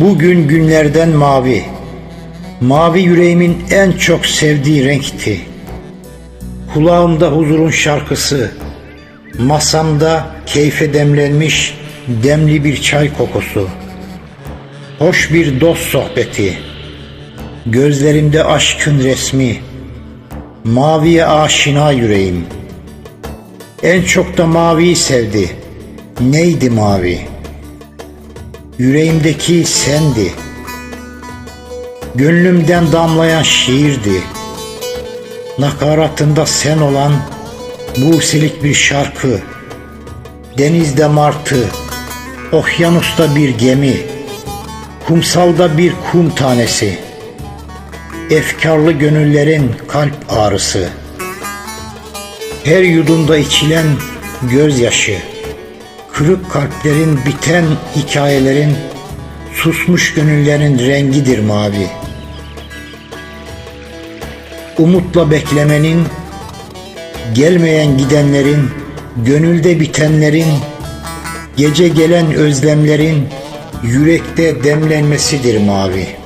Bugün günlerden mavi. Mavi yüreğimin en çok sevdiği renkti. Kulağımda huzurun şarkısı, masamda keyfe demlenmiş demli bir çay kokusu. Hoş bir dost sohbeti, gözlerimde aşkın resmi, maviye aşina yüreğim. En çok da maviyi sevdi. Neydi mavi? Yüreğimdeki sendi. Gönlümden damlayan şiirdi. Nakaratında sen olan musilik bir şarkı. Denizde martı, okyanusta bir gemi, kumsalda bir kum tanesi. Efkarlı gönüllerin kalp ağrısı. Her yudumda içilen gözyaşı. Kırık kalplerin biten hikayelerin susmuş gönüllerin rengidir mavi. Umutla beklemenin, gelmeyen gidenlerin, gönülde bitenlerin, gece gelen özlemlerin yürekte demlenmesidir mavi.''